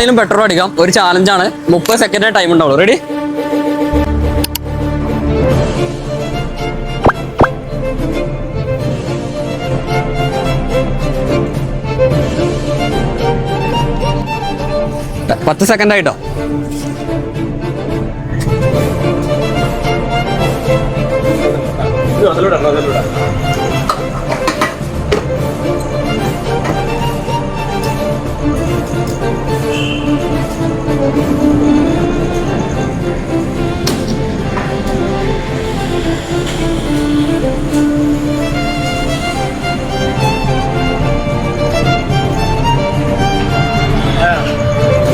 വേണമെങ്കിലും പെട്രോൾ അടിക്കാം ഒരു ചാലഞ്ചാണ് മുപ്പത് സെക്കൻഡ് ടൈം ഉണ്ടാവുള്ളൂ. റെഡി പത്ത് സെക്കൻഡ് ആയിട്ടോ?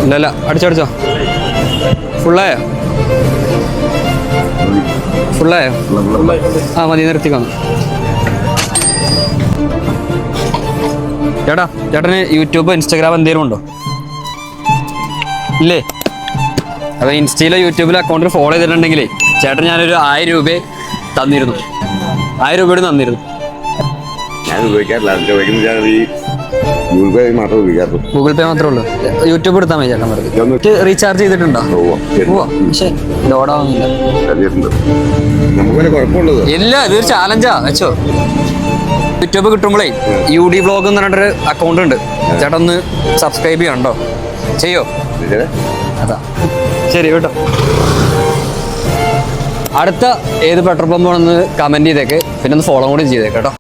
ഇല്ലല്ല അടിച്ചടിച്ചോ ഫുള്ളായോ? ഫുള്ളായോ? ആ മതി നിർത്തിക്കോന്നു ചേട്ടാ ചേട്ടന് യൂട്യൂബ് ഇൻസ്റ്റാഗ്രാം എന്തെങ്കിലും ഉണ്ടോ? ഇല്ലേ? അപ്പൊ ഇൻസ്റ്റയിലോ യൂട്യൂബിലോ അക്കൗണ്ടിൽ ഫോളോ ചെയ്തിട്ടുണ്ടെങ്കിൽ ചേട്ടൻ ഞാനൊരു ആയിരം രൂപ തന്നിരുന്നു. ആയിരം രൂപയുടെ തന്നിരുന്നു. ഞാൻ ഉപയോഗിക്കാറില്ല. അതിന്റെ ഉപയോഗിക്കുന്ന ഈ ഗൂഗിൾ പേ മാത്രമേ ഉപയോഗിക്കാറുള്ളൂ. ഗൂഗിൾ പേ മാത്രമേ ഉള്ളൂ? യൂട്യൂബ് എടുത്താൽ മതി ചേട്ടൻ പറഞ്ഞു റീചാർജ് ചെയ്തിട്ടുണ്ടോ. പക്ഷേ ലോഡാവുന്നില്ല കുഴപ്പമുള്ളത്. ഇല്ല ഇതൊരു ചാലഞ്ചാ വെച്ചോ. യൂട്യൂബ് കിട്ടുമ്പോഴേ യു ഡി ബ്ലോഗ് എന്ന് പറഞ്ഞിട്ടൊരു അക്കൗണ്ട് ഉണ്ട്. ചേട്ടൻ ഒന്ന് സബ്സ്ക്രൈബ് ചെയ്യണ്ടോ ചെയ്യോ? അതാ. ശരി കേട്ടോ. അടുത്ത ഏത് പെട്രോൾ പമ്പാണെന്ന് കമന്റ് ചെയ്തേക്ക്. പിന്നെ ഒന്ന് ഫോളോ കൂടി ചെയ്തേക്ക് കേട്ടോ.